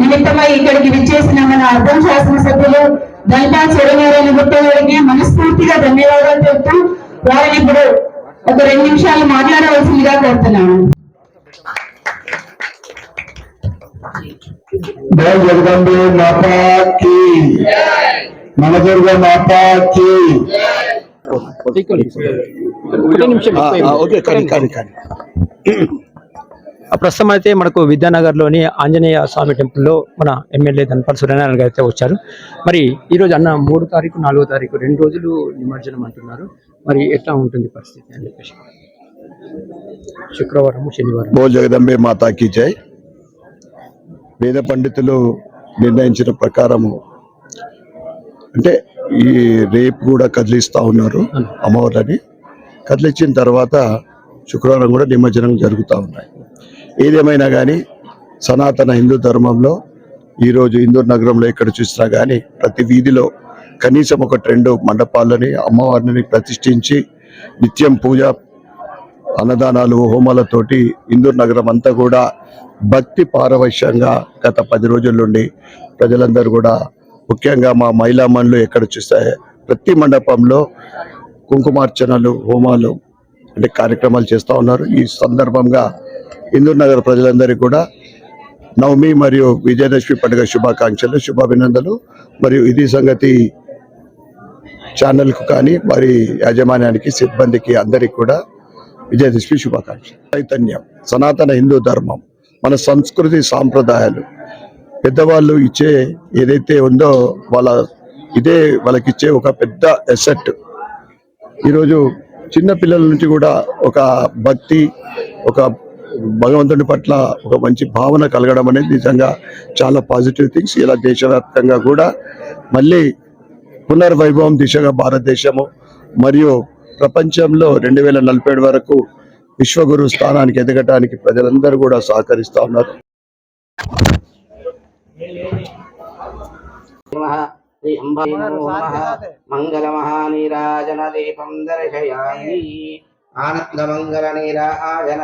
నిమిత్తమై ఇక్కడికి విచ్చేసిన మన అర్థం శాసనసభ్యులు దళిత చెరువేరైన గుట్టగారికి మనస్ఫూర్తిగా ధన్యవాదాలు చెప్తూ వారిని ఇప్పుడు ఒక రెండు నిమిషాలు మాట్లాడవలసిందిగా కోరుతున్నాను. జై జగదంబే మాతాకి ఒకటే నిమిషం ఎక్కువ ఓకే కానీ కానీ. కానీ ప్రస్తుతం అయితే మనకు విద్యానగర్లోని ఆంజనేయ స్వామి టెంపుల్లో మన ఎమ్మెల్యే ధనపల్ సూర్యనారాయణ గారు అయితే వచ్చారు. మరి ఈ రోజు అన్న మూడు తారీఖు నాలుగో తారీఖు రెండు రోజులు నిమజ్జనం అంటున్నారు. మరి ఎట్లా ఉంటుంది పరిస్థితి అని చెప్పేసి. శుక్రవారం శనివారం. బోల్ జగదంబే మాతాకి జై. వేద పండితులు నిర్ణయించిన ప్రకారము అంటే ఈ రేపు కూడా కదిలిస్తా ఉన్నారు అమ్మవారిని కదిలించిన తర్వాత శుక్రవారం కూడా నిమజ్జనం జరుగుతూ ఉన్నాయి. ఏదేమైనా కానీ సనాతన హిందూ ధర్మంలో ఈరోజు ఇందూర్ నగరంలో ఎక్కడ చూసినా కానీ ప్రతి వీధిలో కనీసం ఒక రెండు మండపాలని అమ్మవారిని ప్రతిష్ఠించి నిత్యం పూజ అన్నదానాలు హోమాలతోటి ఇందూర్ నగరం అంతా కూడా భక్తి పారవశ్యంగా గత పది రోజుల నుండి ప్రజలందరూ కూడా ముఖ్యంగా మా మహిళా మనులు ఎక్కడ చూస్తే ప్రతి మండపంలో కుంకుమార్చనలు హోమాలు అంటే కార్యక్రమాలు చేస్తూ ఉన్నారు. ఈ సందర్భంగా ఇందూరు నగర ప్రజలందరికీ కూడా నవమి మరియు విజయదశమి పండుగ శుభాకాంక్షలు శుభాభినందనలు మరియు ఇది సంగతి ఛానల్కు కానీ వారి యాజమాన్యానికి సిబ్బందికి అందరికీ కూడా విజయదశమి శుభాకాంక్షలు. చైతన్యం సనాతన హిందూ ధర్మం మన సంస్కృతి సాంప్రదాయాలు. పెద్దవాళ్ళు ఇచ్చే ఏదైతే ఉందో వాళ్ళ ఇదే వాళ్ళకిచ్చే ఒక పెద్ద ఎసెట్ ఈరోజు చిన్న పిల్లల నుంచి కూడా ఒక భక్తి ఒక భగవంతుని పట్ల ఒక మంచి భావన కలగడం అనేది నిజంగా చాలా పాజిటివ్ థింగ్స్ ఇలా దేశవ్యాప్తంగా కూడా మళ్ళీ పునర్వైభవం దిశగా భారతదేశము మరియు ప్రపంచంలో రెండు వేల నలభై ఏడు వరకు విశ్వగురు స్థానానికి ఎదగటానికి ప్రజలందరూ కూడా సహకరిస్తూ ఉన్నారు. श्री अम्बाई मङ्गलमहानीराजनदीपं दर्शयामि आनन्दमङ्गलनीराजन